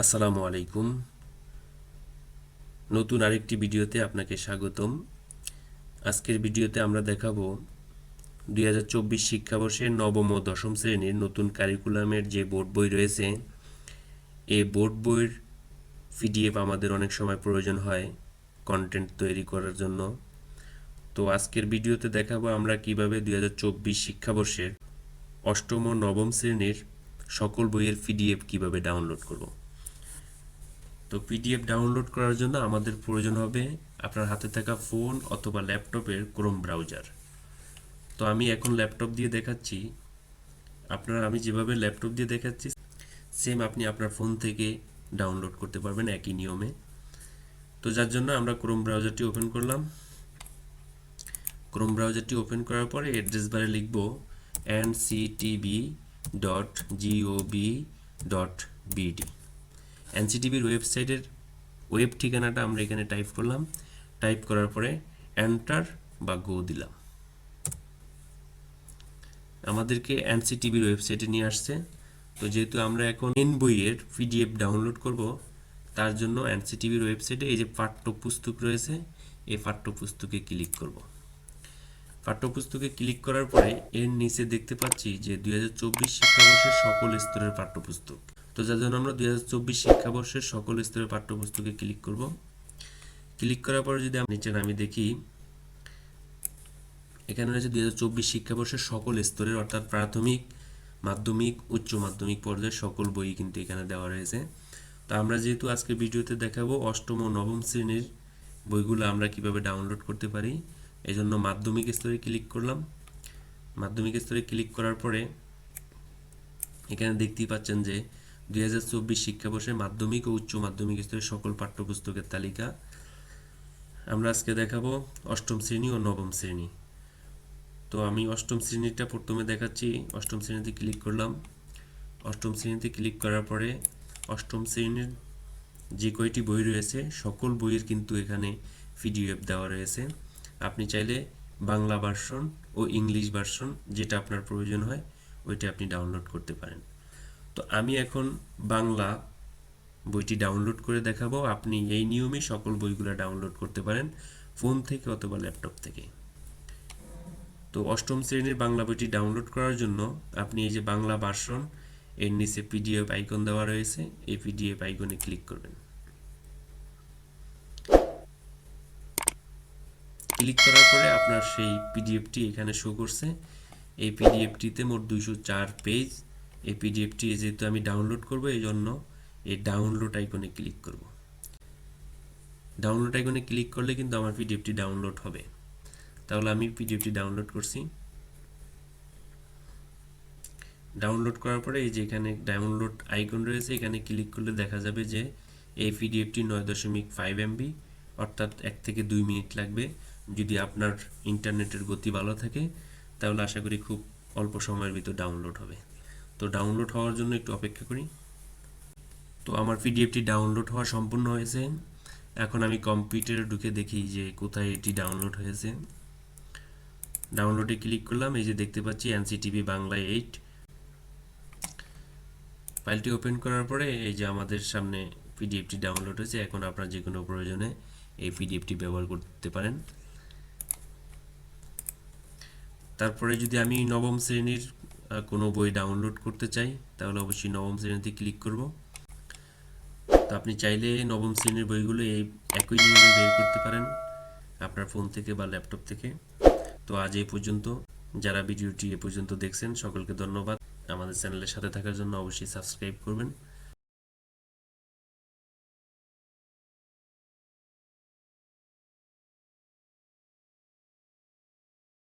আসসালামু আলাইকুম। নতুন আরেকটি ভিডিওতে আপনাকে স্বাগতম। আজকের ভিডিওতে আমরা দেখাবো দুই হাজার চব্বিশ শিক্ষাবর্ষের নবম ও দশম শ্রেণির নতুন কারিকুলামের যে বোর্ড বই রয়েছে, এই বোর্ড বইয়ের পিডিএফ আমাদের অনেক সময় প্রয়োজন হয় কন্টেন্ট তৈরি করার জন্য। তো আজকের ভিডিওতে দেখাবো আমরা কীভাবে দুই হাজার চব্বিশ শিক্ষাবর্ষের অষ্টম ও নবম শ্রেণির সকল বইয়ের পিডিএফ কীভাবে ডাউনলোড করব। তো পিডিএফ ডাউনলোড করার জন্য আমাদের প্রয়োজন হবে আপনার হাতে থাকা ফোন অথবা ল্যাপটপের ক্রোম ব্রাউজার তো আমি এখন ল্যাপটপ দিয়ে দেখাচ্ছি। আপনারা, আমি যেভাবে ল্যাপটপ দিয়ে দেখাচ্ছি সেম আপনি আপনার ফোন থেকে ডাউনলোড করতে পারবেন একই নিয়মে। তো যার জন্য আমরা ক্রোম ব্রাউজারটি ওপেন করলাম। ক্রোম ব্রাউজারটি ওপেন করার পরে অ্যাড্রেস বারে লিখব NCTB dot GOB dot BD এনসিটিভির ওয়েবসাইটের ওয়েব ঠিকানাটা আমরা এখানে টাইপ করলাম। টাইপ করার পরে এন্টার বা গো দিলাম। আমাদেরকে এনসিটিভির ওয়েবসাইটে নিয়ে আসছে। তো যেহেতু আমরা এখন এন বইয়ের পিডিএফ ডাউনলোড করব, তার জন্য এনসিটিভির ওয়েবসাইটে এই যে পাঠ্যপুস্তক রয়েছে, এই পাঠ্যপুস্তকে ক্লিক করব। পাঠ্যপুস্তকে ক্লিক করার পরে এর নিচে দেখতে পাচ্ছি যে দুই হাজার চব্বিশ শিক্ষাবর্ষের সকল স্তরের পাঠ্যপুস্তক। তো যার জন্য আমরা দুই হাজার চব্বিশ শিক্ষাবর্ষের সকল স্তরের পাঠ্যপুস্তকে ক্লিক করব। ক্লিক করার পরে যদি নিচে আমি দেখি, এখানে রয়েছে দুই হাজার চব্বিশ শিক্ষাবর্ষের সকল স্তরের, অর্থাৎ প্রাথমিক, মাধ্যমিক, উচ্চ মাধ্যমিক পর্যায়ের সকল বই কিন্তু এখানে দেওয়া রয়েছে। তো আমরা যেহেতু আজকে ভিডিওতে দেখাবো অষ্টম ও নবম শ্রেণির বইগুলো আমরা কীভাবে ডাউনলোড করতে পারি এই জন্য মাধ্যমিক স্তরে ক্লিক করলাম। মাধ্যমিক স্তরে ক্লিক করার পরে এখানে দেখতেই পাচ্ছেন যে দুই হাজার চব্বিশ শিক্ষাবর্ষে মাধ্যমিক ও উচ্চ মাধ্যমিক স্তরের সকল পাঠ্যপুস্তকের তালিকা। আমরা আজকে দেখাবো অষ্টম শ্রেণি ও নবম শ্রেণি। তো আমি অষ্টম শ্রেণীটা প্রথমে দেখাচ্ছি। অষ্টম শ্রেণীতে ক্লিক করলাম। অষ্টম শ্রেণীতে ক্লিক করার পরে অষ্টম শ্রেণির যে কয়টি বই রয়েছে, সকল বইয়ের কিন্তু এখানে পিডিএফ দেওয়া রয়েছে। আপনি চাইলে বাংলা ভার্সন ও ইংলিশ ভার্সন যেটা আপনার প্রয়োজন হয়, ওইটা আপনি ডাউনলোড করতে পারেন। তো আমি এখন বাংলা বইটি ডাউনলোড করে দেখাবো। আপনি এই নিয়মে সকল বইগুলো ডাউনলোড করতে পারেন ফোন থেকে অথবা ল্যাপটপ থেকে। তো অষ্টম শ্রেণির বাংলা বইটি ডাউনলোড করার জন্য আপনি এই যে বাংলা ভার্সন এর নিচে পিডিএফ আইকন দেওয়া রয়েছে, এই পিডিএফ আইকনে ক্লিক করবেন। ক্লিক করার পরে আপনার সেই পিডিএফটি এখানে শো করছে। এই পিডিএফটিতে মোট দুইশো চার পেজ এই পিডিএফটি যেহেতু আমি ডাউনলোড করব, এই জন্য এই ডাউনলোড আইকনে ক্লিক করব। ডাউনলোড আইকনে ক্লিক করলে কিন্তু আমার পিডিএফটি ডাউনলোড হবে। তাহলে আমি পিডিএফটি ডাউনলোড করছি। ডাউনলোড করার পরে এই যে এখানে ডাউনলোড আইকন রয়েছে, এখানে ক্লিক করলে দেখা যাবে যে এই পিডিএফটি নয় দশমিক ফাইভ এমবি অর্থাৎ এক থেকে দুই মিনিট লাগবে। যদি আপনার ইন্টারনেটের গতি ভালো থাকে, তাহলে আশা করি খুব অল্প সময়ের ভিতর ডাউনলোড হবে। তো ডাউনলোড হওয়ার জন্য একটু অপেক্ষা করি। তো আমার পিডিএফটি ডাউনলোড হওয়া সম্পূর্ণ হয়েছে। এখন আমি কম্পিউটারে ঢুকে দেখি যে কোথায় এটি ডাউনলোড হয়েছে। ডাউনলোডে ক্লিক করলাম, এই যে দেখতে পাচ্ছি এনসিটিভি বাংলা এইট ফাইলটি ওপেন করার পরে এই যে আমাদের সামনে পিডিএফটি ডাউনলোড হয়েছে। এখন আপনার যে কোনো প্রয়োজনে এই পিডিএফটি ব্যবহার করতে পারেন। তারপরে যদি আমি নবম শ্রেণির কোনো বই ডাউনলোড করতে চাই, তাহলে অবশ্যই নবম শ্রেণীতে ক্লিক করব। তো আপনি চাইলে নবম শ্রেণির বইগুলো এই একই নিয়মে বের করতে পারেন আপনার ফোন থেকে বা ল্যাপটপ থেকে। তো আজ এই পর্যন্ত। যারা ভিডিওটি এ পর্যন্ত দেখছেন, সকলকে ধন্যবাদ। আমাদের চ্যানেলের সাথে থাকার জন্য অবশ্যই সাবস্ক্রাইব করবেন।